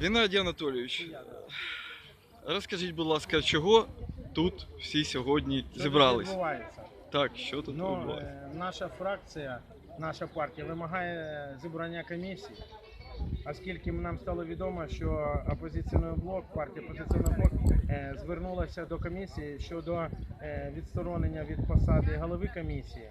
Геннадій Анатолійович, розкажіть, будь ласка, чого тут всі сьогодні Що зібрались? Так, що тут Ну, відбувається? е, наша фракція, наша партія вимагає зібрання комісії, оскільки нам стало відомо, що опозиційний блок, партія опозиційний блок е, звернулася до комісії щодо е, відсторонення від посади голови комісії.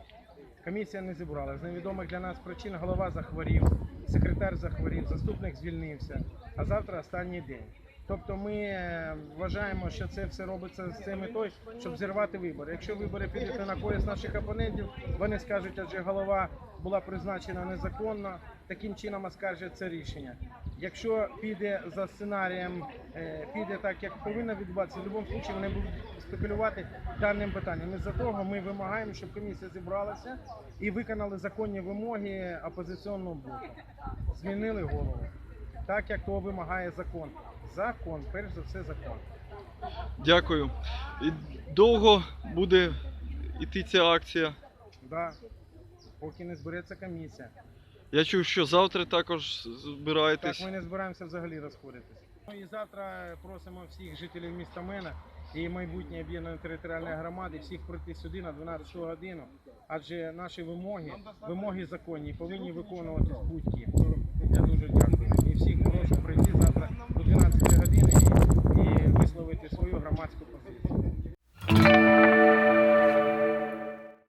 Комісія не зібрала. З невідомих для нас причин голова захворів, секретар захворів, заступник звільнився, а завтра останній день. Тобто ми е, вважаємо, що це все робиться з цією метою, щоб зірвати вибори. Якщо вибори підуть на користь наших опонентів, вони скажуть, адже голова була призначена незаконно, таким чином оскаржать це рішення. Якщо піде за сценарієм, е, піде так, як повинно відбуватися, в будь-якому випадку вони будуть спекулювати даним питанням. І за того ми вимагаємо, щоб комісія зібралася і виконали законні вимоги опозиційного блоку. Змінили голову, так як того вимагає закон. Закон, перш за все, закон. Дякую. І довго буде йти ця акція? Да. Поки не збереться комісія. Я чув, що завтра також Так ми не збираємося взагалі розходитися. Ну і завтра просимо всіх жителів міста Мена і майбутньої об'єднаної територіальної громади всіх прийти сюди на 12 годину, адже наші вимоги, вимоги законні, повинні виконуватись будь-ким.